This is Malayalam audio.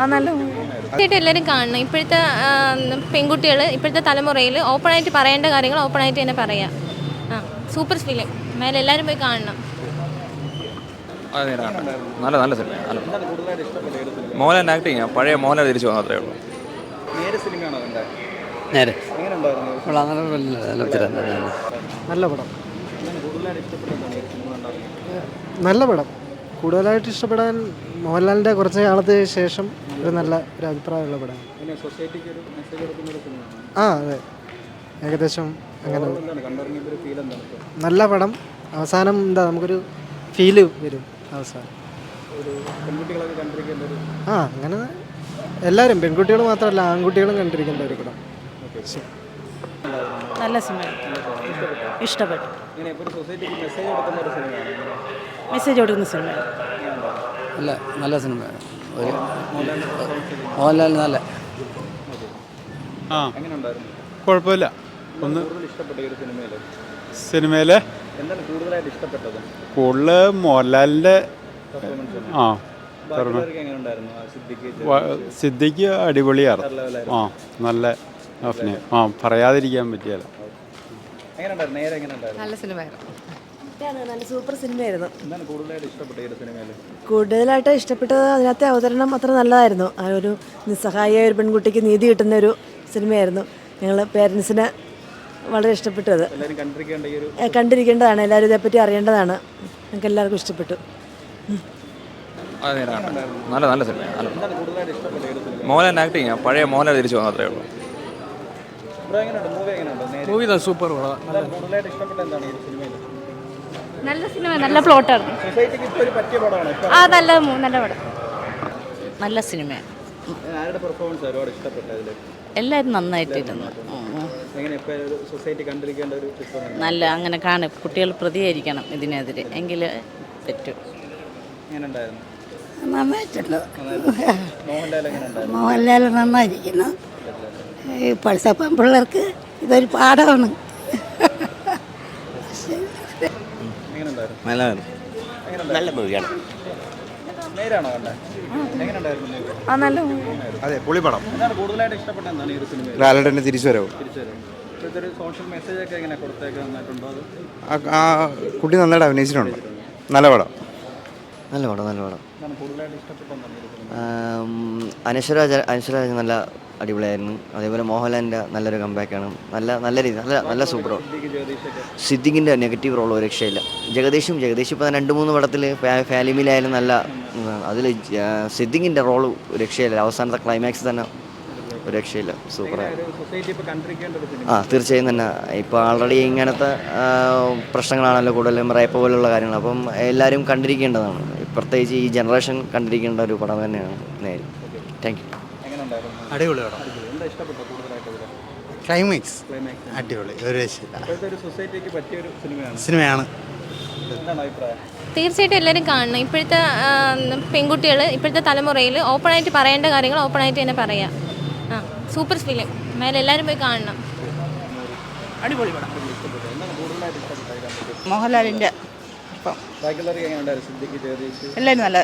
ആ നല്ല തീർച്ചയായിട്ടും എല്ലാവരും കാണണം. ഇപ്പോഴത്തെ പെൺകുട്ടികൾ ഇപ്പോഴത്തെ തലമുറയിൽ ഓപ്പൺ ആയിട്ട് പറയേണ്ട കാര്യങ്ങൾ ഓപ്പൺ ആയിട്ട് തന്നെ പറയാം. ആ സൂപ്പർ ഫിലിം മേലെ എല്ലാവരും പോയി കാണണം. അത് നേരാണ്. നല്ല നല്ല സിനിമ നല്ല. മോഹൻലാൽ ആക്ടിങ് പഴയ മോഹൻലാൽ തിരിച്ചു വന്നു അത്രേ ഉള്ളൂ. നേരെ സിനിമയാണോ കണ്ടേ? നേരെ. എങ്ങനെയുണ്ടായിരുന്നു? നല്ല പടം. നല്ല പടം. കൂടുതലായിട്ട് ഇഷ്ടപ്പെടാൻ മോഹൻലാലിന്റെ കുറച്ച് കാലത്തിന് ശേഷം ഒരു നല്ല ഒരു അഭിപ്രായമുള്ള പടം സൊസൈറ്റിക്ക് ഒരു മെസ്സേജ് കൊടുക്കുന്ന ആ അതെ. ഏകദേശം അങ്ങനെ. നല്ല പടം. അവസാനം എന്താ നമുക്കൊരു ഫീൽ വരും അവസാനം. ഒരു പെൺകുട്ടികളൊക്കെ കണ്ടിരിക്കേണ്ട ഒരു ആ അങ്ങനെ. എല്ലാവരും പെൺകുട്ടികൾ മാത്രമല്ല ആൺകുട്ടികളും കണ്ടിരിക്കേണ്ട ഒരു പടം. ശരി. നല്ല സിനിമ ഇഷ്ടപ്പെട്ടു. മെസ്സേജ് കൊടുക്കുന്ന ഒരു സിനിമയാണ് മെസ്സേജ് കൊടുക്കുന്ന സിനിമ അല്ല നല്ല സിനിമ ഒരു മോഹൻലാൽ നല്ല. ആ. കുഴപ്പമില്ല. ഒന്ന് സിനിമയിലെ ഇഷ്ടപ്പെട്ട ഒരു സിനിമയിൽ സിനിമയിൽ എന്താണ് കൂടുതലായിട്ട് ഇഷ്ടപ്പെട്ടത്? കൂടുതൽ മോഹൻലാലിന്റെ ആ സിദ്ദിഖ് സിദ്ദിഖ് അടിപൊളിയാണ് ആ നല്ല അഭിനയം. ആ പറയാതിരിക്കാൻ പറ്റിയല്ല നല്ല സിനിമയായിരുന്നു. നല്ല സൂപ്പർ സിനിമയായിരുന്നു. കൂടുതലായിട്ട് ഇഷ്ടപ്പെട്ടത് അതിനകത്തെ അവതരണം അത്ര നല്ലതായിരുന്നു. ആ ഒരു നിസ്സഹായ ഒരു പെൺകുട്ടിക്ക് നീതി കിട്ടുന്ന ഒരു സിനിമയായിരുന്നു. ഞങ്ങൾ പേരൻസിന് വളരെ ഇഷ്ടപ്പെട്ടത്. എല്ലാവരും കണ്ടിരിക്കേണ്ട ഈ ഒരു ഏ, കണ്ടിരിക്കേണ്ടതാണ്. എല്ലാവരും ഇതേപ്പറ്റി അറിയേണ്ടതാണ്. ഞങ്ങൾക്ക് എല്ലാവർക്കും ഇഷ്ടപ്പെട്ടു. നല്ല നല്ല സിനിമ മോഹൻലാൽ ആക്ടിങ് പഴയ മോഹൻലാൽ തിരിച്ചു വന്നു അത്രേ ഉള്ളൂ. ഈ ഒരു സിനിമയിൽ നല്ല സിനിമ നല്ല പ്ലോട്ടാണ് സൊസൈറ്റിക്ക് ഒരു പറ്റിയ പടമാണ്. ആ നല്ല നല്ല പടം. നല്ല സിനിമയാണ് എല്ലാവരും നന്നായിട്ടിരുന്നു. എങ്ങനെ ഇപ്പോൾ ഒരു സൊസൈറ്റി കണ്ടിരിക്കേണ്ട ഒരു ചിത്രമാണ് നല്ല അങ്ങനെ കാണും കുട്ടികൾ പ്രതികരിക്കണം ഇതിനെതിരെ. എങ്കിൽ പറ്റും നന്നായിട്ടുണ്ട്. മോഹൻലാൽ നന്നായിരിക്കുന്നു. ഇപ്പോഴത്തെ പെൺപിള്ളേർക്ക് ഇതൊരു പാഠമാണ്. നല്ല മൂവിയാണ് അതെ പൊളിപ്പടം ലാലേട്ടന്റെ തിരിച്ചു വരവ് തിരിച്ചു വരും ഇപ്പോഴത്തെ സോഷ്യൽ മെസ്സേജ് ഒക്കെ എങ്ങനെ കൊടുത്തേക്ക് നന്നായിട്ടുണ്ടോ അത്? ആ- കുട്ടി നന്നായിട്ട് അഭിനയിച്ചിട്ടുണ്ട്. നല്ല പടം. നല്ല പടം നല്ല പടം. അനശ്വരാജ അനശ്വരാജ് നല്ല അടിപൊളിയായിരുന്നു. അതേപോലെ മോഹൻലാലിന്റെ നല്ലൊരു കമ്പാക്കാണ് നല്ല നല്ല രീതി നല്ല നല്ല സൂപ്പർ റോൾ സിദ്ദിഖിന്റെ നെഗറ്റീവ് റോൾ ഒരു രക്ഷയില്ല. ജഗദീഷും ജഗദീഷ് ഇപ്പോൾ രണ്ട് മൂന്ന് പടത്തിൽ ഫാലിമിലായാലും നല്ല അതിൽ സിദ്ദിഖിന്റെ റോൾ രക്ഷയില്ല. അവസാനത്തെ ക്ലൈമാക്സ് തന്നെ ഒരു രക്ഷയില്ല. സിനിമ ആ തീർച്ചയായും തന്നെ. ഇപ്പോൾ ആൾറെഡി ഇങ്ങനത്തെ പ്രശ്നങ്ങളാണല്ലോ കൂടുതലും റേപ്പ് പോലുള്ള കാര്യങ്ങൾ. അപ്പം എല്ലാവരും കണ്ടിരിക്കേണ്ടതാണ്. പ്രത്യേകിച്ച് ഈ ജനറേഷൻ കണ്ടിരിക്കേണ്ട ഒരു പടം തന്നെയാണ്. നേരി. താങ്ക് യു അടിപൊളി പടം ക്ലൈമാക്സ് ക്ലൈമാക്സ് അടിപൊളി. ഒരു രക്ഷയില്ല. ഇപ്പോഴത്തെ സൊസൈറ്റിക്ക് പറ്റിയ ഒരു സിനിമയാണ്. സിനിമയാണ്. എന്താണ് അഭിപ്രായം? തീർച്ചയായിട്ടും എല്ലാവരും കാണണം. ഇപ്പോഴത്തെ പെൺകുട്ടികൾ ഇപ്പോഴത്തെ തലമുറയിൽ ഓപ്പണായിട്ട് പറയേണ്ട കാര്യങ്ങൾ ഓപ്പണായിട്ട് തന്നെ പറയാം. ആ സൂപ്പർ ഫിലിം മേലെ എല്ലാവരും പോയി കാണണം. അടിപൊളി പടം. മോഹൻലാലിന്റെ എല്ലാവരും നല്ല